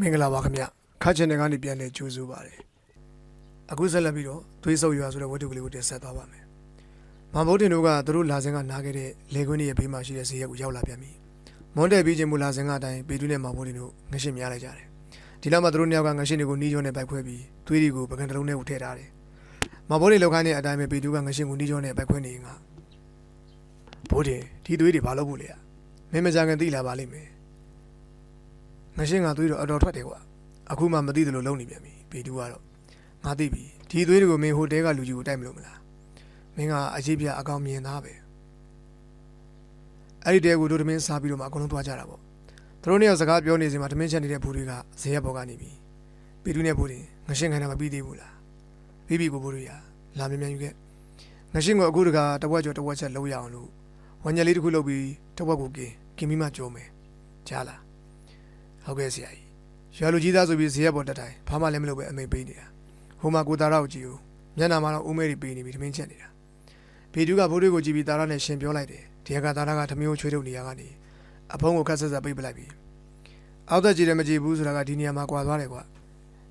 မင်္ဂလာပါခင်ဗျခါချင်တဲ့ကနေပြန်လဲကြိုးဆိုပါတယ်အခုဆက်လက်ပြီးတော့သွေးဆုပ်ရွာဆိုတဲ့ဝတ္ထုကလေးကိုတင်ဆက်သွားပါမယ်မန်ဘုဒ္ဓင်တို့ကသူတို့လာစင်ကနားခဲ့တဲ့လေကွင်းရဲ့ဘေးမှာရှိတဲ့ဈေးရက်ကိုရောက်လာပြန်ပြီမွန်တယ်ပြီးချင်းမူလာစင်ကအတိုင်းပေတူးနဲ့မန်ဘုဒ္ဓင်တို့ငရှင်းများလိုက်ကြတယ်ဒီလောက်မှသူတို့နှစ်ယောက်ကငရှင်းတွေကိုနီးကျော်နဲ့ပိုက်ခွဲပြီးသွေးတွေကိုပကံတစ်လုံးနဲ့ကိုထည့်ထားတယ်မန်ဘုဒ္ဓင်လောက်ခိုင်းတဲ့အတိုင်းပဲပေတူးကငရှင်းကိုနီးကျော်နဲ့ပိုက်ခွဲနေငါဘုဒ္ဓင်ဒီသွေးတွေဘာလို့ဖို့လဲမင်းမကြခင်သိလာပါလိမ့်မယ် ငရှင်းကသွေးတော့အတော်ထွက်တယ်ကွာ အခုမှမသိတယ်လို့လုံနေပြန်ပြီပေတူကတော့ငါသိပြီဒီသွေးတွေကိုမင်းဟိုတဲကလူကြီးကိုတိုက်မလို့မလားမင်းကအရေးပြအကောင်မြင်သားပဲအဲ့ဒီတဲကိုတို့သမင်းစားပြီးတော့မှအကုန်လုံးသွားကြတာပေါ့သူတို့နှစ်ယောက်စကားပြောနေစဉ်မှာသမင်းချက်နေတဲ့ဘူတွေကဇေယျဘော်ကနေပြီပေတူနဲ့ဘူတွေငရှင်းခိုင်းတာမပြီးသေးဘူးလားပြီးပြီကိုဘူတွေရလာမြန်မြန်ယူခဲ့ငရှင်းကိုအခုတကတဝက်ကျော်တဝက်ချက်လုံးရအောင်လို့ဝညက်လေးတစ်ခုလုပ်ပြီးတဝက်ကိုกินกินပြီးမှကြောမယ်ကြားလား ဟုတ်ကဲ့ဆရာကြီးရွာလူကြီးသားဆိုပြီးဇေယျပေါ်တက်တိုင်းဘာမှလည်းမလုပ်ပဲအမိန်ပေးနေတာဟိုမှာကိုသားရကိုကြည့်ဦးမျက်နှာမှာတော့ဦးမဲတွေပေးနေပြီထမင်းချက်နေတာဖေတူးကဘိုးတွေကိုကြည့်ပြီးသားရနဲ့ရှင်ပြောလိုက်တယ်ဒီကသားရကထမင်းကိုချွေးထုတ်နေရကနေအဖုံးကိုခက်ဆက်ဆက်ပေးပလိုက်ပြီအောက်သက်ကြည့်တယ်မကြည့်ဘူးဆိုတာကဒီနေရာမှာကွာသွားတယ်ကွာ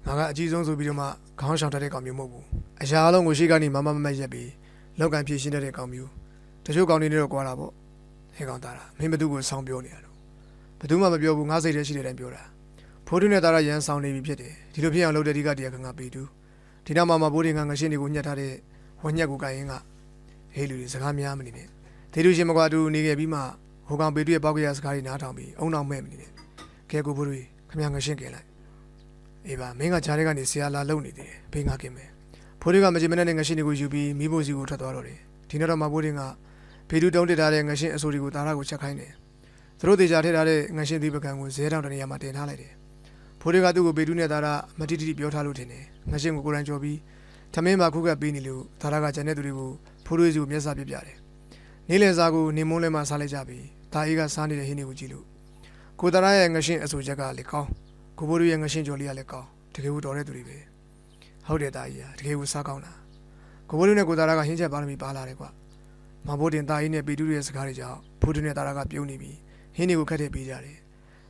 ငါကအကြီးဆုံးဆိုပြီးတော့မှခေါင်းဆောင်တတ်တဲ့ကောင်မျိုးမဟုတ်ဘူးအရာအလုံးကိုရှိကနေမမမမက်ရက်ပြီးလောက်ကန်ဖြည့်ရှင်းတတ်တဲ့ကောင်မျိုးတချို့ကောင်တွေနဲ့တော့ကွာတာပေါ့ဟဲကောင်သားရမင်းဘသူကိုဆောင်းပြောနေရ တော့ဘသူမှမပြောဘူးငါစိတ်ထဲရှိတဲ့အတိုင်းပြောတာဖိုးထုနဲ့တာရရန်ဆောင်နေပြီဖြစ်တယ်ဒီလိုဖြစ်အောင်လုပ်တဲ့ဒီကတည်းကငါပေတူဒီနောက်မှာမဘိုးတွေကငါရှင်းတွေကိုညှက်ထားတဲ့ဝညက်ကိုကိုင်ရင်ကဟေးလူတွေစကားများမနေနဲ့ဒေတူရှင်မကွာတူနေခဲ့ပြီးမှဟိုကောင်ပေတူရဲ့ပောက်ကရစကားတွေနားထောင်ပြီးအုံနောက်မဲ့မနေနဲ့ကဲကိုဘိုးတွေခမရငါရှင်းကင်လိုက်အေးပါမင်းကဂျားတွေကနေဆရာလာလုံနေတယ်ဘေးငါကင်မယ်ဖိုးတွေကမကြည့်မနဲ့ငါရှင်းတွေကိုယူပြီးမိဖို့စီကိုထွက်သွားတော့တယ်ဒီနောက်တော့မဘိုးတွေကပေတူတုံးတက်ထားတဲ့ငါရှင်းအစိုးတွေကိုတာရကိုချက်ခိုင်းတယ် သူတို့တေချာထည့်ထားတဲ့ငါရှင်းသီးပကံကိုဇဲတောင်တနေရာမှာတင်ထားလိုက်တယ်ဖိုးတွေကသူ့ကိုဘေတူးနဲ့သားရမတိတိပြောထားလို့ထင်တယ်ငရှင်းကိုကိုရန်ကြော်ပြီးထမင်းမှာခုကပ်ပေးနေလို့သားရကကျန်တဲ့သူတွေကိုဖိုးတွေစီကိုမျက်စာပြပြတယ်နေ့လယ်စာကိုနေမုန်းလဲမှစားလိုက်ကြပြီးဒါအေးကစားနေတဲ့ဟင်းတွေကိုကြည့်လို့ကိုသားရရဲ့ငရှင်းအဆူချက်ကလည်းကောင်းကိုဘိုးတို့ရဲ့ငရှင်းကြော်လေးကလည်းကောင်းတကယ်ကိုတော်တဲ့သူတွေပဲဟုတ်တယ်သားကြီးကတကယ်ကိုစားကောင်းတာကိုဘိုးတို့နဲ့ကိုသားရကဟင်းချက်ပါရမီပါလာတယ်ကွာမဘိုးတင်သားကြီးနဲ့ဘေတူးရဲ့စကားတွေကြောင့်ဖိုးတို့နဲ့သားရကပြုံးနေပြီး ဟင်းတွေကိုခက်ထည့်ပေးကြတယ်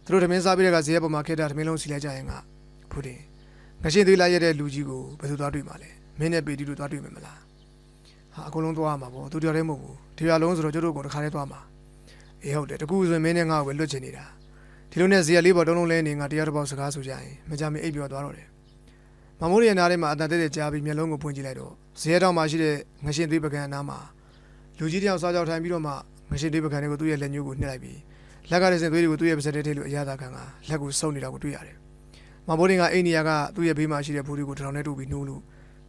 သူတို့ဓမင်းစားပြီးတဲ့ကဈေးရပေါ်မှာခက်တာဓမင်းလုံးစီလိုက်ကြရင်ကဖူတင်ငရှင်းသေးလိုက်ရတဲ့လူကြီးကိုဘယ်သူသွားတွေ့မှာလဲမင်းနဲ့ပေတီတို့သွားတွေ့မယ်မလားဟာအကုန်လုံးသွားမှာပေါ့သူတယောက်တည်းမဟုတ်ဘူးဒီရလုံးဆိုတော့ကျတို့ကတခါတည်းသွားမှာအေးဟုတ်တယ်တကူဆိုရင်မင်းနဲ့ငါ့ကိုပဲလွတ်ချင်နေတာဒီလိုနဲ့ဈေးရလေးပေါ်တုံးလုံးလဲနေငါတရားတစ်ပေါက်စကားဆိုကြရင်မကြမီအိပ်ပြောသွားတော့တယ်မမိုးရနားထဲမှာအတန်တဲ့တဲ့ကြားပြီးမျက်လုံးကိုဖွင့်ကြည့်လိုက်တော့ဈေးရတောင်မှာရှိတဲ့ငရှင်းသေးပကံအနားမှာလူကြီးတယောက်စားကြောက်ထိုင်ပြီးတော့မှငရှင်းသေးပကံတွေကိုသူ့ရဲ့လက်ညှိုးကိုနှိပ်လိုက်ပြီး လက်ကလည်းစင်သွေးတွေကိုသူ့ရဲ့ပါစက်ထဲထည့်လို့အရသာခံကလက်ကိုစုပ်နေတာကိုတွေ့ရတယ်။မဘိုးတင်ကအိန္ဒိယကသူ့ရဲ့ဘေးမှာရှိတဲ့ဘူတွေကိုထောင်ထဲတူပြီးနှိုးလို့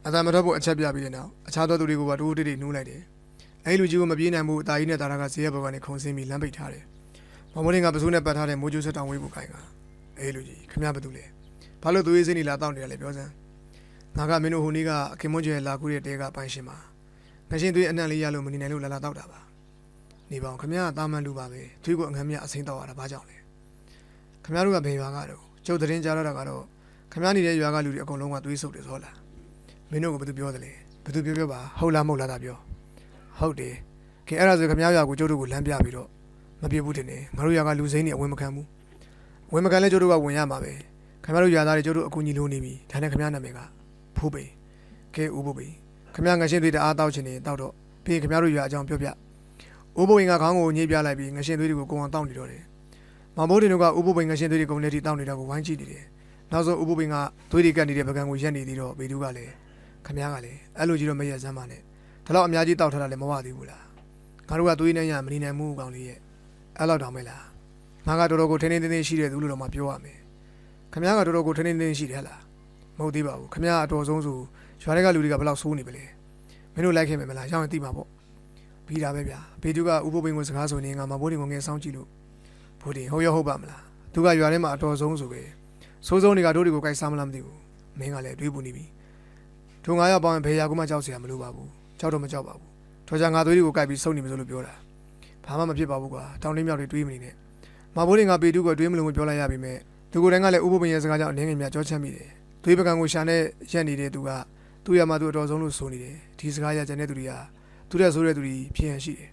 အသာမထွက်ဖို့အချက်ပြပြီးတဲ့နောက်အခြားသောသူတွေကိုပါတိုးတိတ်တိတ်နှိုးလိုက်တယ်။အဲဒီလူကြီးကိုမပြေးနိုင်ဘူးအသားကြီးနဲ့တာရကဈေးရဘော်ကနေခုံစင်းပြီးလမ်းပိတ်ထားတယ်။မဘိုးတင်ကပစိုးနဲ့ပတ်ထားတဲ့မိုးကျိုးဆက်တောင်ဝေးဖို့ခိုင်းကအဲဒီလူကြီးခမရဘာတူလဲ။ဘာလို့သူရေးစင်းနေလာတောင်းနေရလဲပြောစမ်း။ငါကမင်းတို့ဟိုနေ့ကခင်မွန်းကျဲလာကူတဲ့တဲကပိုင်ရှင်မှာငရှင်သွေးအနှံ့လေးရလို့မနေနိုင်လို့လာလာတောက်တာပါ။ နေပါအောင်ခမရတာမန်လူပါပဲ။သွေးကိုအငမ်းမြအစိမ့်တော့ရတာဘာကြောင့်လဲ။ခမရတို့ကဘယ်ရွာကတော့ကျုပ်သတင်းကြားရတာကတော့ခမရနေတဲ့ရွာကလူတွေအကုန်လုံးကသွေးဆုပ်တယ်ဆိုလားမင်းတို့ကဘာသူပြောတယ်လဲဘာသူပြောပြောပါဟုတ်လားမဟုတ်လားသာပြောဟုတ်တယ်ခင်အဲ့ဒါဆိုခမရရွာကိုကျုပ်တို့ကိုလမ်းပြပြီးတော့မပြစ်ဘူးတင်နေငါတို့ရွာကလူစိမ်းတွေအဝင်မခံဘူးအဝင်မခံလဲကျုပ်တို့ကဝင်ရမှာပဲခမရတို့ရွာသားတွေကျုပ်တို့အကူကြီးလိုနေပြီဒါနဲ့ခမရနာမည်ကဖိုးပိန်ကဲဦးဖိုးပိန်ခမရငရှင်သွေးတအားတောက်ချင်နေတောက်တော့ပြီးခမရတို့ရွာအကြောင်းပြောပြ ။ဦးဘိုးဝင်ကခေါင်းကိုညှိပြလိုက်ပြီးငရှင်သွေးတွေကိုကိုအောင်တောင်းနေတော့တယ်။မောင်ဘိုးတင်တို့ကဦးဘိုးဝင်ငရှင်သွေးတွေကုန်လက်ထိတောင်းနေတာကိုဝိုင်းကြည့်နေတယ်။နောက်ဆုံးဦးဘိုးဝင်ကသွေးတွေကပ်နေတဲ့ပကံကိုရက်နေသေးတော့ဘေသူကလည်းခမည်းကလည်းအဲ့လိုကြီးတော့မရက်စမ်းပါနဲ့။ဒါတော့အများကြီးတောက်ထားတာလည်းမဝသေးဘူးလား။ငါတို့ကသွေးနဲ့ရမနေနိုင်ဘူးကောင်လေးရဲ့။အဲ့လောက်တောင်ပဲလား။ငါကတော်တော်ကိုထင်းထင်းတင်းတင်းရှိတဲ့သူလို့တော့မှပြောရမယ်။ခမည်းကတော်တော်ကိုထင်းထင်းတင်းတင်းရှိတယ်လား။မဟုတ်သေးပါဘူး။ခမည်းကအတော်ဆုံးဆိုရွာထဲကလူတွေကဘယ်လောက်ဆိုးနေပလဲ။မင်းတို့လိုက်ခဲ့မယ်မလား။ရောင်းရင်သိမှာပေါ့။ ပြီးတာပဲဗျာဘေသူကဥပုပ်ပင်ကိုစကားဆိုနေငါမဘိုးတွေငငယ်စောင်းကြည့်လို့ဘိုးတွေဟုတ်ရောဟုတ်ပါမလားသူကရွာထဲမှာအတော်ဆုံးဆိုပဲစိုးစိုးတွေကတို့တွေကိုကြိုက်စားမလားမသိဘူးမင်းကလည်းတွေးပူနေပြီထုံငါရောက်ပေါင်းရင်ဘယ်ရာကမှကြောက်စရာမလိုပါဘူးကြောက်တော့မကြောက်ပါဘူးထော်ချာငါသွေးတွေကိုကြိုက်ပြီးစုံနေမစလို့ပြောတာဘာမှမဖြစ်ပါဘူးကွာတောင်လေးမြောက်တွေတွေးမနေနဲ့မဘိုးတွေငါပေတုကိုတွေးမလို့ပြောလိုက်ရပြီမဲ့သူကိုယ်တိုင်ကလည်းဥပုပ်ပင်ရဲ့စကားကြောင့်အနေငယ်များကြောချမ်းမိတယ်သွေးပကံကိုရှာနဲ့ရက်နေတဲ့သူကသူ့ရမှာသူအတော်ဆုံးလို့ဆိုနေတယ်ဒီစကားရကြတဲ့သူတွေက သူတဲ့ဆိုတဲ့သူတွေဖြစ်ရန်ရှိတယ်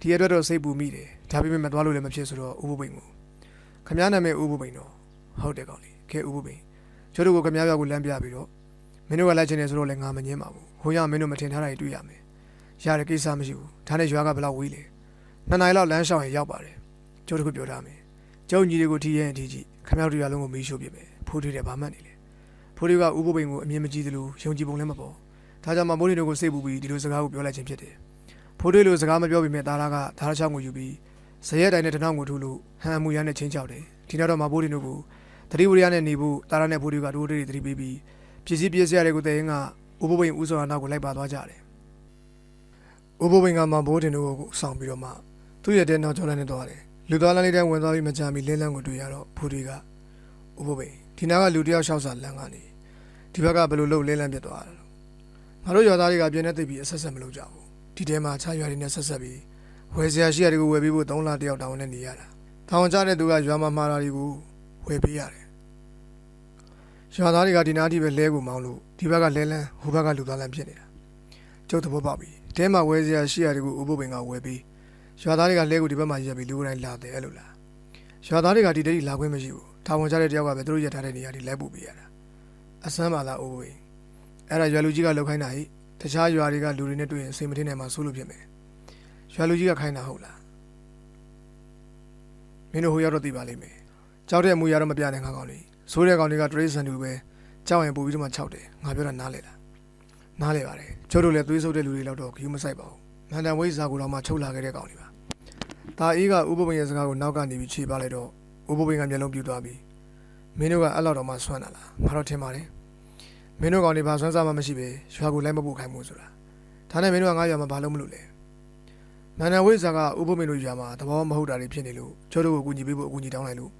ဒီအတွက်တော့စိတ်ပူမိတယ်ဒါပေမဲ့မသွားလို့လည်းမဖြစ်ဆိုတော့ဥပပင်ကိုခမည်းနာမည်ဦးဘုံပိန်တော့ဟုတ်တယ်ကောင်းလေးကဲဥပုပ္ပိကျတို့ကိုခမည်းပြောက်ကိုလမ်းပြပြီးတော့မင်းတို့ကလိုက်ချင်တယ်ဆိုတော့လည်းငါမငင်းပါဘူးဟိုရမင်းတို့မထင်ထားတာတွေတွေ့ရမယ်ရတဲ့ကိစ္စမရှိဘူးဒါနဲ့ရွာကဘယ်လောက်ဝေးလဲနှစ်နိုင်လောက်လမ်းလျှောက်ရင်ရောက်ပါတယ်ကျုပ်တို့ကပြောထားမယ်ကျုပ်ညီတွေကိုထီးရင်ထီးကြည့်ခမည်းတို့ရလုံးကိုမီးရှို့ပြမယ်ဖိုးထွေးတယ်ဗာမှတ်နေလေဖိုးထွေးကဥပုပ္ပိကိုအမြင်မကြည့်သလိုယုံကြည်ပုံလည်းမပေါ် ဒါကြောင့်မမိုးနေတို့ကိုစိတ်ပူပြီးဒီလိုစကားကိုပြောလိုက်ခြင်းဖြစ်တယ်ဖိုးထွေးလိုစကားမပြောပြီးမြဲတားလာကဓာတ်ချောင်းကိုယူပြီးဇရက်တိုင်းနဲ့တနောင်းကိုထိုးလို့ဟန်အမှုရနဲ့ချင်းချောက်တယ်ဒီနောက်တော့မမိုးနေတို့ကိုတတိဝရိယနဲ့နေဖို့တာရနဲ့ဖိုးထွေးကတိုးတိုးတတိပေးပြီးပစ္စည်းပစ္စည်းတွေကိုတည်ရင်ကဥပုပ္ပိဥဆောင်အနောက်ကိုလိုက်ပါသွားကြတယ်ဥပုပ္ပိကမမိုးတင်တို့ကိုဆောင်ပြီးတော့မှသူ့ရဲ့တဲ့နောက်ကျော်လန်းနေသွားတယ်လူသားလမ်းလေးတိုင်းဝင်သွားပြီးမကြမီလင်းလန်းကိုတွေ့ရတော့ဖိုးထွေးကဥပုပ္ပိဒီနားကလူတယောက်ရှောက်စာလမ်းကနေဒီဘက်ကဘယ်လိုလုပ်လင်းလန်းပြတ်သွားတာလဲ ငါတို့ရွာသားတွေကပြင်းနေသိပြီးအဆက်ဆက်မလုပ်ကြဘူးဒီထဲမှာခြားရွာတွေနဲ့ဆက်ဆက်ပြီးဝယ်စရာရှိရတွေကိုဝယ်ပြီးဖို့၃လတယောက်တောင်းနဲ့နေရတာတောင်းကြတဲ့သူကရွာမှာမှားတာတွေကိုဝယ်ပေးရတယ်ရွာသားတွေကဒီနားထိပဲလဲကိုမောင်းလို့ဒီဘက်ကလဲလန်းဟိုဘက်ကလူသားလန်းဖြစ်နေတာကျုပ်သဘောပေါက်ပြီတဲမှာဝယ်စရာရှိရတွေကိုဥပုပ္ပင်ကဝယ်ပြီးရွာသားတွေကလဲကိုဒီဘက်မှာရက်ပြီးလူတိုင်းလာတယ်အဲ့လိုလားရွာသားတွေကဒီတည်းလာခွင့်မရှိဘူးတာဝန်ကျတဲ့တယောက်ကပဲသူတို့ရက်ထားတဲ့နေရာဒီလိုက်ပို့ပေးရတာအဆမ်းပါလားဥပုပ္ပင် အဲ့ဒါရွာလူကြီးကလောက်ခိုင်းတာဟိတခြားရွာတွေကလူတွေနဲ့တွေ့ရင်စိတ်မထင်နိုင်မှဆိုးလို့ဖြစ်မယ်ရွာလူကြီးကခိုင်းတာဟုတ်လားမင်းတို့ဟိုရောက်တော့သိပါလိမ့်မယ်ကြောက်တဲ့မူရတော့မပြနိုင်ခါကောင်လေးဆိုးတဲ့ကောင်တွေကတရိษံတူပဲကြောက်ရင်ပို့ပြီးတော့မှခြောက်တယ်ငါပြောတာနားလေလားနားလေပါတယ်ကျို့တို့လည်းသွေးဆုပ်တဲ့လူတွေလောက်တော့ဂယူမဆိုင်ပါဘူးမန္တန်ဝိဇာကိုတော့မှချုပ်လာခဲ့တဲ့ကောင်လေးပါဒါအေးကဥပပင်ရဲ့စကားကိုနောက်ကနေပြီးခြေပါလိုက်တော့ဥပပင်ကမျက်လုံးပြူသွားပြီးမင်းတို့ကအဲ့လောက်တော့မှဆွမ်းတာလားငါတော့ထင်ပါတယ် မင်းတို့ကောင်တွေဘာဆွမ်းစားမှမရှိပဲရွာကိုလိုက်မပို့ခိုင်းမို့ဆိုတာဒါနဲ့မင်းတို့ကငါရွာမှာဘာလို့မလုပ်လဲမန္တန်ဝိဇာကဥပပင်တို့ရွာမှာသဘောမဟုတ်တာတွေဖြစ်နေလို့ကျို့တို့ကိုအကူညီပေးဖို့အကူညီတောင်းလိုက်လို့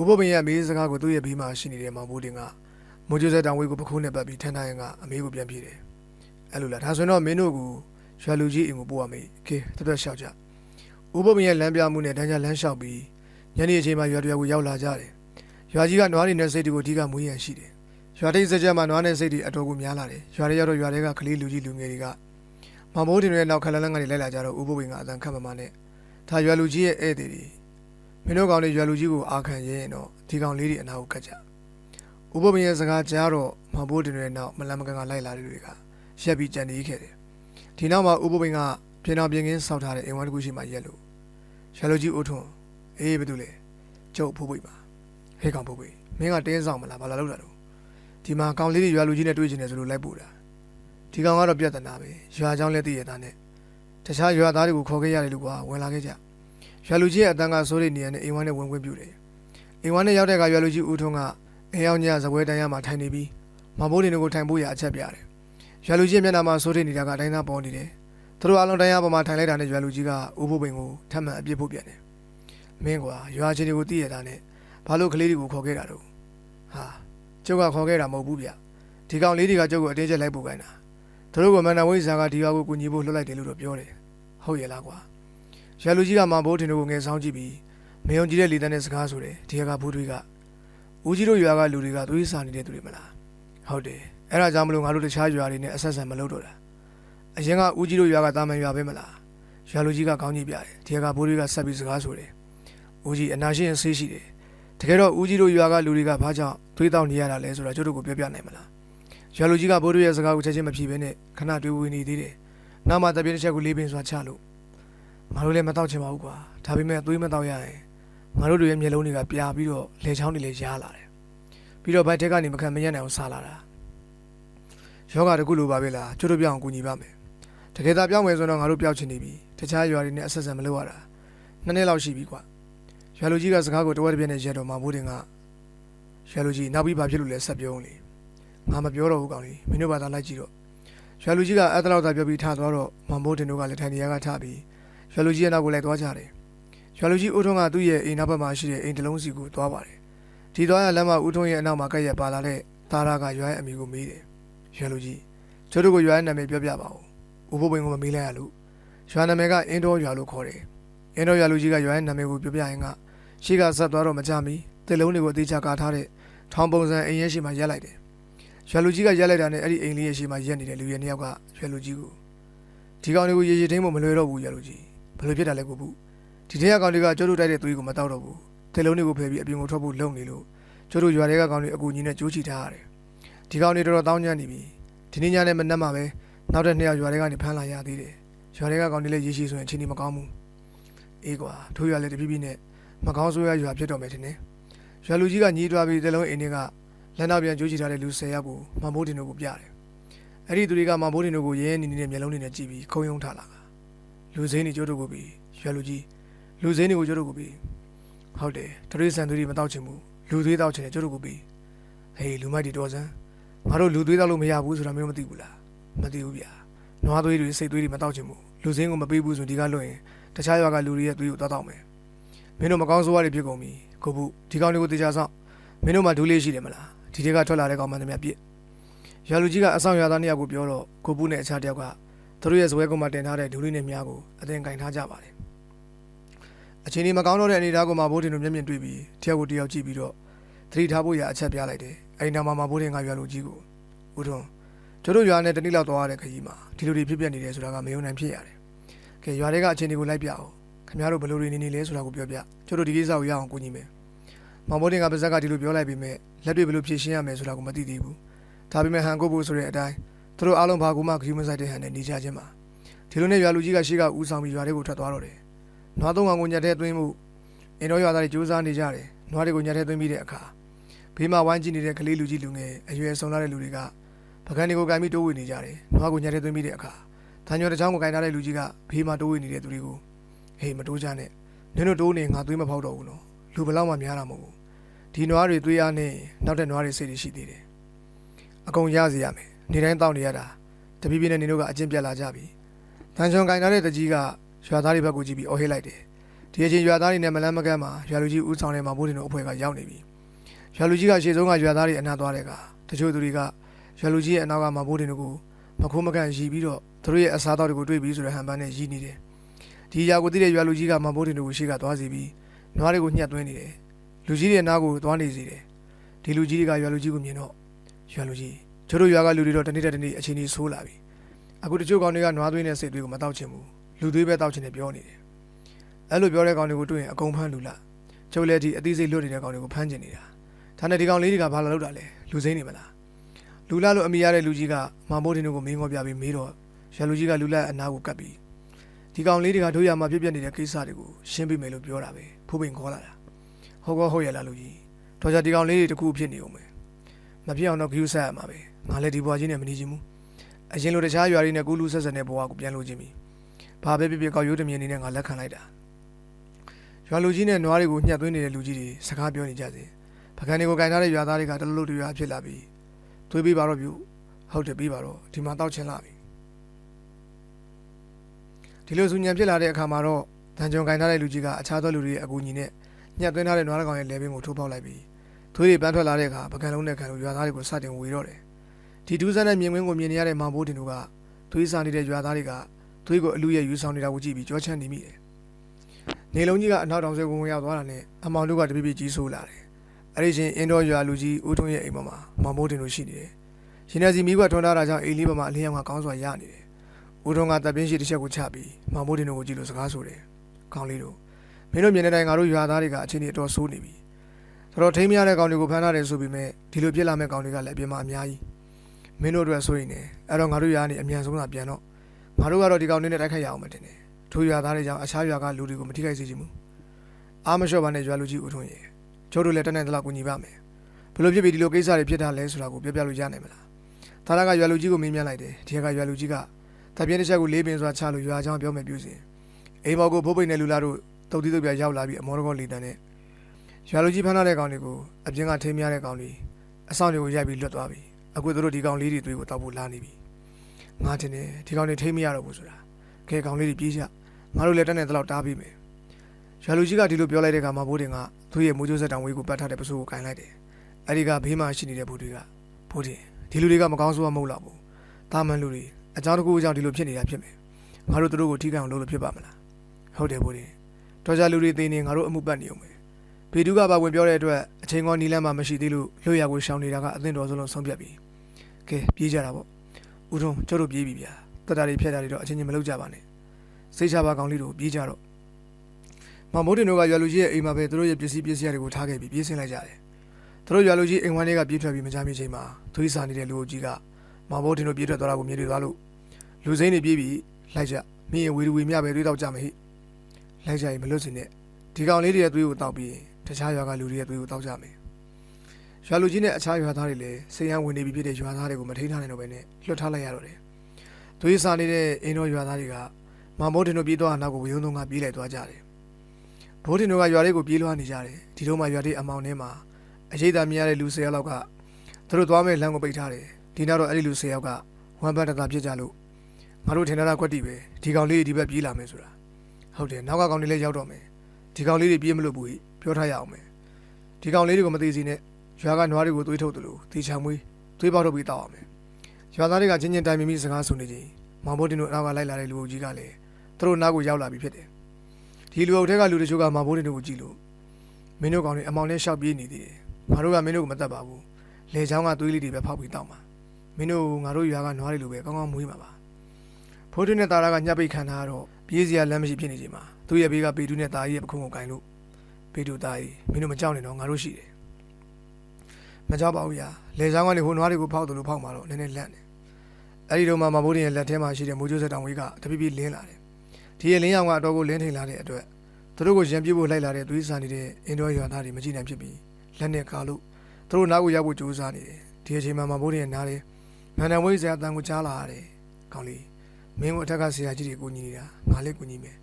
ဥပပင်ရဲ့မေးစကားကိုသူ့ရဲ့ဘေးမှာရှိနေတဲ့မောင်ဘိုးတင်ကမိုးကျစက်တောင်ဝေးကိုပခုံးနဲ့ပတ်ပြီးထန်းထားရင်ကအမေးကိုပြန်ပြေးတယ်။အဲ့လိုလားဒါဆိုရင်တော့မင်းတို့ကရွာလူကြီးအိမ်ကိုပို့ရမယ်။ကဲတက်တက်လျှောက်ကြ။ဥပပင်ရဲ့လမ်းပြမှုနဲ့တန်းကြလမ်းလျှောက်ပြီးညနေအချိန်မှာရွာတရွာကိုရောက်လာကြတယ်။ရွာကြီးကနွားတွေနဲ့စိတ်တွေကိုအဓိကမွေးရန်ရှိတယ်။ ရွာတိတ်စက်ကြမှာနွားနဲ့စိတ်တွေအတော်ကိုများလာတယ်။ရွာတွေရောက်တော့ရွာတွေကကလေးလူကြီးလူငယ်တွေကမောင်ဘိုးတင်ရဲ့နောက်ခလန်းလန်းကနေလိုက်လာကြတော့ဥပပင်ကအတန်ခတ်မမနဲ့ဒါရွာလူကြီးရဲ့ဧည့်သည်တွေမင်းတို့ကောင်လေးရွယ်လူကြီးကိုအာခံရင်တော့ဒီကောင်လေးတွေအနာကိုကတ်ကြ။ဥပပင်ရဲ့စကားကြားတော့မဘိုးတင်ရဲ့နောက်မလန်မကန်ကလိုက်လာတဲ့တွေကရက်ပြီးကြံနေခဲ့တယ်။ဒီနောက်မှာဥပပင်ကပြင်တော်ပြင်ကင်းဆောက်ထားတဲ့အိမ်ဝမ်းတစ်ခုရှိမှရက်လို့ရွယ်လူကြီးဦးထွန်းအေးဘာလို့လဲကျုပ်ဖိုးပိတ်ပါဟဲ့ကောင်ဖိုးပိတ်မင်းကတင်းဆောင်မလားဘာလာလို့တာတော့ ဒီမှာကောင်လေးတွေရွာလူကြီးနဲ့တွေ့ချင်တယ်ဆိုလို့လိုက်ပို့တာဒီကောင်ကတော့ပြဿနာပဲရွာချောင်းလက်တည်ရတာနဲ့တခြားရွာသားတွေကိုခေါ်ခဲ့ရတယ်လို့ကွာဝင်လာခဲ့ကြရွာလူကြီးရဲ့အတန်းကစိုးရိမ်နေရတဲ့အိမ်ဝမ်းနဲ့ဝင်ခွင့်ပြုတယ်အိမ်ဝမ်းနဲ့ရောက်တဲ့အခါရွာလူကြီးဦးထွန်းကအိမ်အောင်ညဇပွဲတန်းရမှာထိုင်နေပြီးမဘိုးတွေကိုထိုင်ဖို့ရအချက်ပြတယ်ရွာလူကြီးမျက်နှာမှာစိုးရိမ်နေတာကအတိုင်းသားပေါ်နေတယ်သူတို့အလုံးတိုင်းရပေါ်မှာထိုင်လိုက်တာနဲ့ရွာလူကြီးကဦးဖို့ပင်ကိုထပ်မံအပြစ်ဖို့ပြန်တယ်မင်းကွာရွာချင်းတွေကိုတည်ရတာနဲ့ဘာလို့ကလေးတွေကိုခေါ်ခဲ့တာတော့ဟာ ကျုပ်ကခေါ်ခဲ့တာမဟုတ်ဘူးဗျ။ဒီကောင်လေးတွေကကျုပ်ကိုအတင်းကျပ်လိုက်ပို့ခိုင်းတာ။သူတို့ကမန္တဝိဇာကဒီရွာကိုကူညီဖို့လှုပ်လိုက်တယ်လို့တော့ပြောတယ်။ဟုတ်ရဲ့လားကွာ။ရွာလူကြီးကမဘိုးတင်တို့ကိုငယ်ဆောင်ကြည့်ပြီးမယုံကြည်တဲ့လေတန်းနဲ့စကားဆိုတယ်ဒီကဘိုးတွေကဦးကြီးတို့ရွာကလူတွေကသွေးစာနေတဲ့သူတွေမလားဟုတ်တယ်အဲ့ဒါကြောင့်မလို့ငါတို့တခြားရွာတွေနဲ့အဆက်ဆံမလုပ်တော့တာအရင်ကဦးကြီးတို့ရွာကတာမန်ရွာပဲမလားရွာလူကြီးကကောင်းကြီးပြတယ်ဒီကဘိုးတွေကဆက်ပြီးစကားဆိုတယ်ဦးကြီးအနာရှင်ဆေးရှိတယ် တကယ်တော့ဦးကြီးတို့ရွာကလူတွေကဘာကြောင့်သွေးတောင်းနေရတာလဲဆိုတာကျတို့ကိုပြောပြနိုင်မလားရွာလူကြီးကဘိုးတို့ရဲ့စကားကိုချက်ချင်းမဖြေဘဲနဲ့ခဏတွေးဝေနေသေးတယ်နောက်မှတပြင်းတစ်ချက်ကိုလေးပင်စွာချလို့ငါတို့လည်းမတော့ချင်ပါဘူးကွာဒါပေမဲ့သွေးမတော့ရရင်ငါတို့တွေရဲ့မျက်လုံးတွေကပြာပြီးတော့လေချောင်းတွေလည်းရားလာတယ်ပြီးတော့ဘိုက်ထက်ကနေမခံမရနိုင်အောင်ဆာလာတာယောဂတကူလိုပါပဲလားကျွတ်တို့ပြောင်းကူညီပါမယ်တကယ်သာပြောင်းမယ်ဆိုတော့ငါတို့ပြောက်ချင်နေပြီတခြားရွာတွေနဲ့အဆက်ဆက်မလုပ်ရတာနှစ်နှစ်လောက်ရှိပြီကွာ ရွာလူကြီးကစကားကိုတဝက်တစ်ပြက်နဲ့ရက်တော့မှဘိုးတင်ကရွာလူကြီးနောက်ပြီးဘာဖြစ်လို့လဲဆက်ပြောဦးလေငါမပြောတော့ဘူးကောင်လေးမင်းတို့ဘာသာလိုက်ကြည့်တော့ရွာလူကြီးကအဲ့တလောက်သာပြောပြီးထားသွားတော့မန်ဘိုးတင်တို့ကလည်းထိုင်နေရကထားပြီးရွာလူကြီးရဲ့နောက်ကိုလိုက်သွားကြတယ်။ရွာလူကြီးဦးထွန်းကသူ့ရဲ့အိမ်နောက်ဘက်မှာရှိတဲ့အိမ်တစ်လုံးစီကိုသွားပါတယ်။ဒီသွားရလမ်းမှာဦးထွန်းရဲ့အနောက်မှာကက်ရက်ပါလာတဲ့သားရကရွာရဲ့အမိကိုမေးတယ်။ရွာလူကြီးကျတို့ကိုရွာရဲ့နာမည်ပြောပြပါဦး။ဦးဘိုးဘင်းကိုမမေးလိုက်ရလို့ရွာနာမည်ကအင်းတော်ရွာလို့ခေါ်တယ်။အင်းတော်ရွာလူကြီးကရွာရဲ့နာမည်ကိုပြောပြရင်က ရှေ့ကဆက်သွားတော့မကြမီတစ်လုံးတွေကိုအသေးချကာထားတဲ့ထောင်ပုံစံအိမ်ရဲ့ရှေ့မှာရက်လိုက်တယ်။ရွာလူကြီးကရက်လိုက်တာနဲ့အဲ့ဒီအိမ်လေးရဲ့ရှေ့မှာရက်နေတဲ့လူရဲ့နှစ်ယောက်ကရွာလူကြီးကိုဒီကောင်တွေကိုရေရေထင်းဖို့မလွယ်တော့ဘူးရွာလူကြီးဘယ်လိုဖြစ်တာလဲကိုဘူးဒီတဲ့ကောင်တွေကကျိုးတို့တိုက်တဲ့သွေးကိုမတောက်တော့ဘူးတေလုံးတွေကိုဖယ်ပြီးအပြင်ကိုထွက်ဖို့လုံနေလို့ကျတို့ရွာတွေကကောင်တွေအကူကြီးနဲ့ကြိုးချီထားရတယ်ဒီကောင်တွေတော်တော်တောင်းကျမ်းနေပြီဒီနေ့ညနေမနက်မှပဲနောက်တဲ့နှစ်ယောက်ရွာတွေကနေဖမ်းလာရသေးတယ်ရွာတွေကကောင်တွေလည်းရေရှိဆိုရင်အချိန်ကြီးမကောင်းဘူးအေးကွာထိုးရွာလည်းတပြည့်ပြည့်နဲ့ မကောင်းဆိုးရရွာဖြစ်တော်မယ်ထင်တယ်ရွာလူကြီးကညီးတွားပြီးတလုံးအိမ်တွေကလက်နောက်ပြန်ကြိုးချီထားတဲ့လူ10ယောက်ကိုမမိုးတင်တို့ကိုပြတယ်အဲ့ဒီသူတွေကမမိုးတင်တို့ကိုရဲရဲနေနေနဲ့မျက်လုံးတွေနဲ့ကြည့်ပြီးခုံရုံထားလာတာလူစင်းတွေကျိုးတို့ကိုပြီးရွာလူကြီးလူစင်းတွေကိုကျိုးတို့ကိုပြီးဟုတ်တယ်တရိษံသူတွေမတောက်ချင်ဘူးလူသွေးတောက်ချင်တယ်ကျိုးတို့ကိုပြီးဟေးလူမိုက်တွေတော်စမ်းငါတို့လူသွေးတောက်လို့မရဘူးဆိုတာမျိုးမသိဘူးလားမသိဘူးဗျာနွားသွေးတွေစိတ်သွေးတွေမတောက်ချင်ဘူးလူစင်းကိုမပေးဘူးဆိုဒီကလွတ်ရင်တခြားရွာကလူတွေရဲ့သွေးကိုတောက်တော့မယ် မင်းတို့မကောင်းဆိုးရတွေဖြစ်ကုန်ပြီကိုဘူးဒီကောင်တွေကိုတေချာဆောင်မင်းတို့မှဒူးလေးရှိတယ်မလားဒီတွေကထွက်လာတဲ့ကောင်မှန်တယ်များပြစ်ရွာလူကြီးကအဆောင်ရွာသားနှစ်ယောက်ကိုပြောတော့ကိုဘူးနဲ့အခြားတစ်ယောက်ကသူတို့ရဲ့ဇွဲကုန်းမှာတင်ထားတဲ့ဒူးလေးနဲ့များကိုအသင်ကင်ထားကြပါတယ်အချိန်ဒီမကောင်းတော့တဲ့အနေအထားကိုမှဘိုးတင်တို့မျက်မြင်တွေ့ပြီးတယောက်ကိုတယောက်ကြည့်ပြီးတော့သတိထားဖို့ရအချက်ပြလိုက်တယ်အဲဒီနောက်မှာမှဘိုးတင်ကရွာလူကြီးကိုဦးထွန်းကျတို့ရွာနဲ့တနည်းလောက်သွားရတဲ့ခရီးမှာဒီလိုတွေဖြစ်ပျက်နေတယ်ဆိုတာကမယုံနိုင်ဖြစ်ရတယ်ကဲရွာတွေကအခြေအနေကိုလိုက်ပြအောင် ခင်ဗျားတို့ဘယ်လိုတွေနေနေလဲဆိုတာကိုပြောပြကျတို့ဒီကိစ္စကိုရအောင်ကူညီမယ်မောင်ဘိုးတင်ကပါဇက်ကဒီလိုပြောလိုက်ပြီးမြဲလက်တွေဘယ်လိုဖြည့်ရှင်းရမယ်ဆိုတာကိုမသိသေးဘူးဒါပေမဲ့ဟန်ကိုဖို့ဆိုတဲ့အတိုင်းသူတို့အားလုံးဘာကူမှခရီးမဆိုင်တဲ့ဟန်နဲ့နေကြခြင်းပါဒီလိုနဲ့ရွာလူကြီးကရှေ့ကဦးဆောင်ပြီးရွာတွေကိုထွက်သွားတော့တယ်နွားသုံးကောင်ကိုညက်တဲ့သွင်းမှုအင်တော်ရွာသားတွေစူးစမ်းနေကြတယ်နွားတွေကိုညက်တဲ့သွင်းပြီးတဲ့အခါဘေးမှာဝိုင်းကြည့်နေတဲ့ကလေးလူကြီးလူငယ်အရွယ်ဆုံးလာတဲ့လူတွေကပကံတွေကိုကင်ပြီးတိုးဝေနေကြတယ်နွားကိုညက်တဲ့သွင်းပြီးတဲ့အခါတန်ကျော်တစ်ချောင်းကိုကင်ထားတဲ့လူကြီးကဘေးမှာတိုးဝေနေတဲ့သူတွေကို ဟေးမတိုးကြနဲ့နင်တို့တိုးနေငါသွေးမဖောက်တော့ဘူးနော်လူဘလောက်မှများတာမဟုတ်ဘူးဒီနွားတွေသွေးအားနဲ့နောက်တဲ့နွားတွေစိတ်တွေရှိသေးတယ်အကုန်ရစီရမယ်နေတိုင်းတောက်နေရတာတပီးပြင်းနဲ့နင်တို့ကအကျင့်ပြတ်လာကြပြီတန်ချွန်ကင်ထားတဲ့တကြီးကရွာသားတွေဘက်ကိုကြည့်ပြီးအော်ဟစ်လိုက်တယ်ဒီအချင်းရွာသားတွေနဲ့မလန်းမကန်းမှာရွာလူကြီးဦးဆောင်တဲ့မှာဘိုးတင်တို့အဖွဲ့ကရောက်နေပြီရွာလူကြီးကရှေ့ဆုံးကရွာသားတွေအနာသွားတဲ့ကတချို့သူတွေကရွာလူကြီးရဲ့အနောက်ကမှာဘိုးတင်တို့ကိုမခိုးမကန့်ရီပြီးတော့သူတို့ရဲ့အစားအသောက်တွေကိုတွေ့ပြီးဆိုတဲ့ဟန်ပန်းနဲ့ရီနေတယ် ဒီຢာကိုသိတဲ့ရွာလူကြီးကမဘိုးတင်တို့ကိုရှေ့ကသွားစီပြီးနွားတွေကိုညှက်သွင်းနေတယ်လူကြီးတွေနားကိုသွားနေစီတယ်ဒီလူကြီးတွေကရွာလူကြီးကိုမြင်တော့ရွာလူကြီးကျတို့ရွာကလူတွေတော့တနေ့တစ်နေ့အချိန်ကြီးဆိုးလာပြီအခုတချို့ကောင်တွေကနွားသွင်းတဲ့စိတ်တွေကိုမတောက်ချင်ဘူးလူသွေးပဲတောက်ချင်တယ်ပြောနေတယ်အဲ့လိုပြောတဲ့ကောင်တွေကိုတွေ့ရင်အကုန်ဖမ်းလူလာကျုပ်လည်းဒီအသေးစိတ်လွတ်နေတဲ့ကောင်တွေကိုဖမ်းကျင်နေတာဒါနဲ့ဒီကောင်လေးတွေကဘာလာလို့တာလဲလူစိမ့်နေမလားလူလာလို့အမိရတဲ့လူကြီးကမမိုးတင်တို့ကိုမင်းငေါပြပြီးမေးတော့ရလူကြီးကလူလာအနာကိုကပ်ပြီး ဒီကောင်လေးတွေကတို့ရမှာပြည့်ပြည့်နေတဲ့ကိစ္စတွေကိုရှင်းပြမယ်လို့ပြောတာပဲဖိုးပိန်ခေါ်လာတာဟုတ်ကောဟုတ်ရလားလူကြီးတော်ကြဒီကောင်လေးတွေတခုဖြစ်နေအောင်မယ်မဖြစ်အောင်တော့ဂယူဆက်ရမှာပဲငါလည်းဒီဘွားကြီးနဲ့မနေချင်ဘူးအရင်လိုတခြားရွာတွေနဲ့ကူးလူဆက်ဆက်တဲ့ဘဝကိုပြန်လို့ချင်းပြီဘာပဲဖြစ်ဖြစ်ကောက်ရိုးတမြင်နေနဲ့ငါလက်ခံလိုက်တာရွာလူကြီးနဲ့နွားတွေကိုညှက်သွင်းနေတဲ့လူကြီးတွေစကားပြောနေကြစေပကံတွေကိုကင်ထားတဲ့ရွာသားတွေကတလူလူတွေရွာဖြစ်လာပြီးသွေးပေးပါတော့ပြုဟုတ်တယ်ပေးပါတော့ဒီမှာတောက်ချင်လာပြီ ဒီလိုဆူညံဖြစ်လာတဲ့အခါမှာတော့တန်ကြုံကင်ထားတဲ့လူကြီးကအခြားသောလူတွေရဲ့အကူအညီနဲ့ညှက်သွင်းထားတဲ့နွားကောင်ရဲ့လဲပင်ကိုထိုးပေါက်လိုက်ပြီးသွေးတွေပန်းထွက်လာတဲ့အခါပကံလုံးနဲ့ခံလို့ရွာသားတွေကိုစတင်ဝေတော့တယ်ဒီဒူးဆန်းတဲ့မြင်ကွင်းကိုမြင်နေရတဲ့မောင်ဘိုးတင်တို့ကသွေးစားနေတဲ့ရွာသားတွေကသွေးကိုအလူရဲ့ယူဆောင်နေတာကိုကြည့်ပြီးကြောချမ်းနေမိတယ်နေလုံးကြီးကအနောက်တောင်ဆွဲဝင်ဝင်ရောက်သွားတာနဲ့အမောင်တို့ကတပိပိကြီးဆိုးလာတယ်အဲ့ဒီချင်းအင်းတော်ရွာလူကြီးဦးထွန်းရဲ့အိမ်ပေါ်မှာမောင်ဘိုးတင်တို့ရှိနေတယ်ရှင်နေစီမိကွက်ထွန်းထားတာကြောင့်အိမ်လေးပေါ်မှာအလင်းရောင်ကကောင်းစွာရနေတယ် ဦးထွန်းကတပ်ပြင်းရှိတစ်ချက်ကိုချပြီးမောင်ဘိုးတင်တို့ကိုကြည့်လို့စကားဆိုတယ်ကောင်းလေးတို့မင်းတို့မြင်တဲ့တိုင်ငါတို့ရွာသားတွေကအချင်းကြီးအတော်ဆိုးနေပြီတော်တော်ထိမ်းမရတဲ့ကောင်တွေကိုဖမ်းထားတယ်ဆိုပြီးမဲ့ဒီလိုပြစ်လာမဲ့ကောင်တွေကလည်းအပြင်မှာအများကြီးမင်းတို့အတွက်ဆိုရင်လည်းအဲ့တော့ငါတို့ရွာကနေအမြန်ဆုံးသာပြန်တော့ငါတို့ကတော့ဒီကောင်တွေနဲ့တိုက်ခိုက်ရအောင်မတင်နဲ့ထိုရွာသားတွေကြောင့်အခြားရွာကလူတွေကိုမထိခိုက်စေချင်ဘူးအားမလျှော့ပါနဲ့ရွာလူကြီးဦးထွန်းရဲ့ကျိုးတို့လည်းတက်နိုင်တဲ့လောက်ကူညီပါမယ်ဘယ်လိုဖြစ်ပြီးဒီလိုကိစ္စတွေဖြစ်တာလဲဆိုတာကိုပြောပြလို့ရနိုင်မလားသာရကရွာလူကြီးကိုမေးမြန်းလိုက်တယ်ဒီကရွာလူကြီးက တပြင်းတစ်ချက်ကိုလေးပင်စွာချလို့ရွာချောင်းပြောမယ်ပြုစဉ်အိမ်ဘော်ကိုဖိုးပိတ်နဲ့လူလာတို့တုတ်တိတုတ်ပြရောက်လာပြီးအမောရကောလီတန်နဲ့ရွာလူကြီးဖမ်းထားတဲ့ကောင်တွေကိုအပြင်ကထိမ်းမြတဲ့ကောင်တွေအဆောင်တွေကိုရိုက်ပြီးလွတ်သွားပြီအခုတို့ဒီကောင်လေးတွေတွေကိုတောက်ဖို့လာနေပြီငါတင်တယ်ဒီကောင်တွေထိမ်းမရတော့ဘူးဆိုတာကဲကောင်လေးတွေပြေးကြငါတို့လည်းတက်နေတလောက်တားပြီးမယ်ရွာလူကြီးကဒီလိုပြောလိုက်တဲ့အခါမှာဘိုးတင်ကသူ့ရဲ့မိုးကြိုးဆက်တောင်ဝေးကိုပတ်ထားတဲ့ပစိုးကိုကင်လိုက်တယ်အဲ့ဒီကဘေးမှာရှိနေတဲ့ဘိုးတွေကဘိုးတင်ဒီလူတွေကမကောင်းဆိုးမဟုတ်တော့ဘူးတာမန်လူတွေ အကြောင်းတစ်ခုအကြောင်းဒီလိုဖြစ်နေတာဖြစ်မယ်ငါတို့တို့ကိုထိခိုက်အောင်လုပ်လို့ဖြစ်ပါမလားဟုတ်တယ်ဘိုးတင်တော်ကြလူတွေသိနေငါတို့အမှုပတ်နေအောင်ပဲဘေဒုကပါဝင်ပြောတဲ့အတွက်အချိန်ကောနီလန်းမှာမရှိသေးလို့လွတ်ရကိုရှောင်နေတာကအသင့်တော်ဆုံးလုံးဆုံးဖြတ်ပြီကဲပြေးကြတာပေါ့ဦးထုံးကျုပ်တို့ပြေးပြီဗျာတက်တာတွေဖြတ်တာတွေတော့အချင်းချင်းမလုပ်ကြပါနဲ့စိတ်ချပါကောင်းလေးတို့ပြေးကြတော့မမိုးတင်တို့ကရွာလူကြီးရဲ့အိမ်မှာပဲသူတို့ရဲ့ပစ္စည်းပစ္စည်းတွေကိုထားခဲ့ပြီးပြေးဆင်းလိုက်ကြတယ်သူတို့ရွာလူကြီးအိမ်ဝမ်းတွေကပြေးထွက်ပြီးမကြမီချိန်မှာသွေးစာနေတဲ့လူအုပ်ကြီးကမောင်ဘိုးတင်တို့ပြေးထွက်သွားတာကိုမြင်တွေ့သွားလို့ လူစိမ်းတွေပြေးပြီးလိုက်ကြမင်းရဲ့ဝေဒီဝေမြပဲတွေးတော့ကြမဟိလိုက်ကြရင်မလွတ်စင်နဲ့ဒီကောင်လေးတွေရဲ့သွေးကိုတောက်ပြီးတခြားရွာကလူတွေရဲ့သွေးကိုတောက်ကြမယ်ရွာလူကြီးနဲ့အခြားရွာသားတွေလည်းစိတ်ရန်ဝင်နေပြီဖြစ်တဲ့ရွာသားတွေကိုမထိန်းထားနိုင်တော့ဘဲနဲ့လွတ်ထားလိုက်ရတော့တယ်သွေးစာနေတဲ့အိမ်တော်ရွာသားတွေကမောင်ဘိုးတင်တို့ပြေးသွားတာနောက်ကိုဝေယုံသုံးကပြေးလိုက်သွားကြတယ်ဘိုးတင်တို့ကရွာလေးကိုပြေးလွှားနေကြတယ်ဒီတော့မှရွာလေးအမောင်ထဲမှာအရေးသားမြင်ရတဲ့လူ၁၀ယောက်လောက်ကသူတို့သွားမဲ့လမ်းကိုပိတ်ထားတယ်ဒီနောက်တော့အဲ့ဒီလူ၁၀ယောက်ကဝမ်းပန်းတသာဖြစ်ကြလို့ ငါတို့ထင်တာကွက်တီပဲဒီကောင်လေးဒီဘက်ပြေးလာမယ်ဆိုတာဟုတ်တယ်နောက်ကကောင်လေးလည်းရောက်တော့မယ်ဒီကောင်လေးတွေပြေးမလို့ဘူးပြောထားရအောင်မယ်ဒီကောင်လေးတွေကိုမသိစီနဲ့ရွာကနွားတွေကိုသွေးထုတ်တယ်လို့တေချာမွေးသွေးပေါက်ထုတ်ပြီးတောက်အောင်မယ်ရွာသားတွေကချင်းချင်းတိုင်မီမိစကားဆိုနေချိန်မောင်ဘိုးတင်တို့နောက်ကလိုက်လာတဲ့လူအုပ်ကြီးကလည်းသူတို့နောက်ကိုရောက်လာပြီဖြစ်တယ်ဒီလူအုပ်ထဲကလူတချို့ကမောင်ဘိုးတင်တို့ကိုကြည့်လို့မင်းတို့ကောင်တွေအမောင်နဲ့ရှောက်ပြေးနေသေးတယ်ငါတို့ကမင်းတို့ကိုမတတ်ပါဘူးလေချောင်းကသွေးလေးတွေပဲဖောက်ပြီးတောက်မှာမင်းတို့ငါတို့ရွာကနွားတွေလိုပဲကောင်းကောင်းမွေးမှာပါ ဖိုးထွန်းနဲ့တာရာကညှပ်ပိတ်ခံထားတော့ပြေးစရာလမ်းမရှိဖြစ်နေချိန်မှာသူ့ရဲ့ဘေးကပေတူနဲ့တာကြီးရဲ့ပခုံးကိုကင်လို့ပေတူတာကြီးမင်းတို့မကြောက်နဲ့တော့ငါတို့ရှိတယ်မကြောက်ပါဘူးယာလေချောင်းကနေဟိုနွားတွေကိုဖောက်တယ်လို့ဖောက်မှာတော့နည်းနည်းလန့်တယ်အဲ့ဒီတော့မှမဘိုးတင်ရဲ့လက်ထဲမှာရှိတဲ့မိုးကျိုးဆက်တောင်ဝေးကတပိပိလင်းလာတယ်ဒီရဲ့လင်းရောင်ကအတော်ကိုလင်းထိန်လာတဲ့အတွက်သူတို့ကိုရံပြစ်ဖို့လိုက်လာတဲ့သွေးဆန်နေတဲ့အင်ဒိုရွာသားတွေမကြည့်နိုင်ဖြစ်ပြီးလက်နဲ့ကာလို့သူတို့နောက်ကိုရောက်ဖို့ကြိုးစားနေတယ်ဒီအချိန်မှာမဘိုးရဲ့နားလေးမန္တန်ဝိဇ္ဇာအတန်ကိုကြားလာရတယ်ကောင်းလေး မင်းကိုအထက်ကဆရာကြီးတွေကိုညီနေတာငါလည်းကိုညီမယ်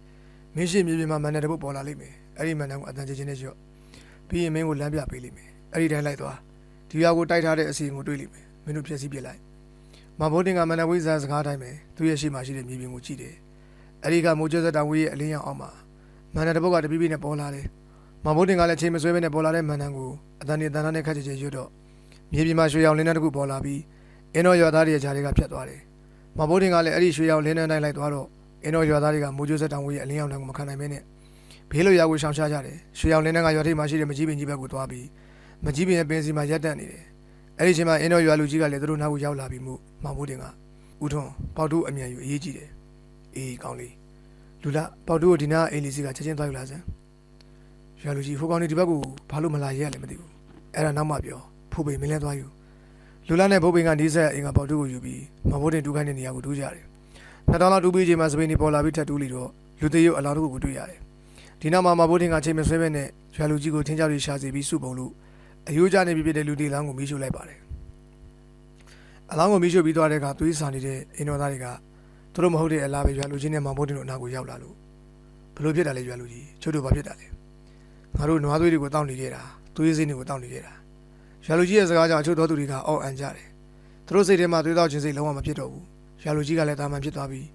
မင်းရှိမြေပြင်မှာမန္တန်တပုတ်ပေါ်လာလိမ့်မယ်အဲ့ဒီမန္တန်ကိုအတန်ချင်းချင်းနဲ့ရော့ပြီးရင်မင်းကိုလမ်းပြပေးလိမ့်မယ်အဲ့ဒီတိုင်းလိုက်သွားဒီရွာကိုတိုက်ထားတဲ့အစီအစဉ်ကိုတွေးလိမ့်မယ်မင်းတို့ဖြည့်ဆည်းပြစ်လိုက်မဘိုးတင်ကမန္တန်ဝိဇ္ဇာစကားတိုင်းပဲသူ့ရဲ့ရှိမှရှိတဲ့မြေပြင်ကိုကြည့်တယ်အဲ့ဒီကမိုးကျစတောင်ဝေးရဲ့အလင်းရောင်အောက်မှာမန္တန်တပုတ်ကတပိပိနဲ့ပေါ်လာတယ်မဘိုးတင်ကလည်းချိန်မဆွဲဘဲနဲ့ပေါ်လာတဲ့မန္တန်ကိုအတန်နဲ့တန်တန်းနဲ့ခက်ချင်ချင်ရွတ်တော့မြေပြင်မှာရွှေရောင်လင်းနှန်းတစ်ခုပေါ်လာပြီးအင်းတော်ရွာသားတွေရဲ့ဂျာတွေကဖြတ်သွားတယ်။ မဘိုးတင်ကလည်းအဲ့ဒီရွှေရောင်လင်းနှန်းတိုင်းလိုက်သွားတော့အင်းတော်ရွာသားတွေကမိုးကျိုးဆက်တောင်ဝေးရဲ့အလင်းရောင်တန်းကိုမခံနိုင်မဲနဲ့ဘေးလိုရွာကိုရှောင်ရှားကြတယ်။ရွှေရောင်လင်းနှန်းကရွာထိပ်မှာရှိတဲ့မကြီးပင်ကြီးဘက်ကိုသွားပြီးမကြီးပင်ရဲ့ပင်စီမှာရပ်တန့်နေတယ်။အဲ့ဒီချိန်မှာအင်းတော်ရွာလူကြီးကလည်းသူတို့နောက်ကိုရောက်လာပြီးမှုမဘိုးတင်ကဦးထွန်းပေါတူအမြန်ယူအေးကြည့်တယ်။အေးကောင်းလေးလူလာပေါတူကိုဒီနားအိမ်လီစီကချက်ချင်းသွားယူလာစမ်း။ရွာလူကြီးဟိုကောင်နေဒီဘက်ကိုဘာလို့မလာရဲရလဲမသိဘူး။အဲ့ဒါနောက်မှပြောဖိုးပိန်မင်းလဲသွားယူ လူလာနဲ့ဘုတ်ပင်ကနီးစက်အင်္ဂါပေါတူကိုယူပြီးမဘိုးတင်တူခိုင်းတဲ့နေရာကိုတူးကြတယ်။နှစ်တောင်လောက်တူးပြီးချိန်မှာစပိန်နီပေါ်လာပြီးထပ်တူးလီတော့လူသေးရုပ်အလောင်းတို့ကိုတွေ့ရတယ်။ဒီနောက်မှာမဘိုးတင်ကချိန်မဆွဲပဲနဲ့ရွာလူကြီးကိုထင်းကြောက်ရီရှာစီပြီးစုပုံလို့အယိုးကြနေပြီးဖြစ်တဲ့လူတီလောင်းကိုမီးရှို့လိုက်ပါတယ်။အလောင်းကိုမီးရှို့ပြီးသွားတဲ့အခါသွေးဆာနေတဲ့အင်တော်သားတွေကသူတို့မဟုတ်တဲ့အလားပဲရွာလူကြီးနဲ့မဘိုးတင်တို့အနာကိုရောက်လာလို့ဘလို့ဖြစ်တာလဲရွာလူကြီးချို့တို့ဘာဖြစ်တာလဲငါတို့နွားသွေးတွေကိုတောက်နေကြတာသွေးစင်းတွေကိုတောက်နေကြတာ ရွာလူကြီးရဲ့စကားကြောင့်အချို့သောသူတွေကအော်အန်ကြတယ်။သူတို့စိတ်ထဲမှာသွေးတောက်ခြင်းစိတ်လုံးဝမဖြစ်တော့ဘူး။ရွာလူကြီးကလည်းတာမန်ဖြစ်သွားပြီး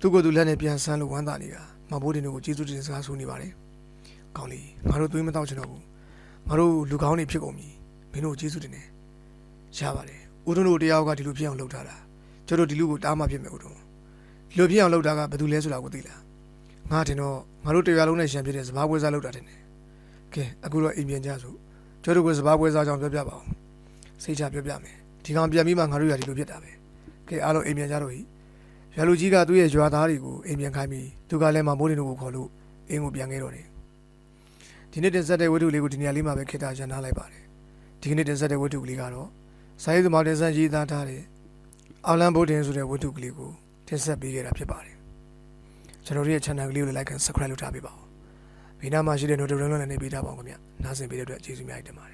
သူ့ကိုယ်သူလက်နဲ့ပြန်ဆန်းလို့ဝမ်းသာနေတာမဘိုးတင်တို့ကိုကျေးဇူးတင်စကားဆိုနေပါတယ်။ကောင်းလီငါတို့သွေးမတောက်ချင်တော့ဘူး။ငါတို့လူကောင်းတွေဖြစ်ကုန်ပြီ။မင်းတို့ကျေးဇူးတင်တယ်။ရပါတယ်။ဦးထွန်းတို့တရားကဒီလိုဖြစ်အောင်လုပ်ထားတာ။ကျတို့ဒီလူကိုတားမှဖြစ်မယ်ဦးထွန်း။ဒီလိုဖြစ်အောင်လုပ်တာကဘယ်သူလဲဆိုတာကိုသိလား။ငါတင်တော့ငါတို့တရားလုံးနဲ့ရှံဖြစ်တဲ့စဘာပွဲစားလုပ်တာတင်တယ်။ကဲအခုတော့အိမ်ပြန်ကြစို့။ ကျတို့ကစဘာပွဲစားကြောင့်ပြောပြပါအောင်။စိတ်ချပြောပြမယ်ဒီကောင်ပြန်ပြီးမှငါတို့ရဒီလိုဖြစ်တာပဲကဲအားလုံးအိမ်ပြန်ကြတော့ဟိရွာလူကြီးကသူ့ရဲ့ရွာသားတွေကိုအိမ်ပြန်ခိုင်းပြီးသူကလည်းမမိုးတင်တို့ကိုခေါ်လို့အိမ်ကိုပြန်ခဲ့တော့တယ်ဒီနေ့တင်ဆက်တဲ့ဝတ္ထုလေးကိုဒီနေရာလေးမှာပဲခေတ္တရန်ထားလိုက်ပါတယ်ဒီကနေ့တင်ဆက်တဲ့ဝတ္ထုကလေးကတော့စာရေးသမားတင်ဆက်ရေးသားထားတဲ့အော်လန်ဘိုတင်ဆိုတဲ့ဝတ္ထုကလေးကိုတင်ဆက်ပေးခဲ့တာဖြစ်ပါတယ်ကျွန်တော်တို့ရဲ့ channel ကလေးကိုလည်း like and subscribe လုပ်ထားပေးပါဦး ဘေးနားမှာရှိတဲ့ notification လည်းနှိပ်ပေးထားပါအောင်ခင်ဗျာနားဆင်ပေးတဲ့အတွက်ကျေးဇူးများတင်ပါတယ်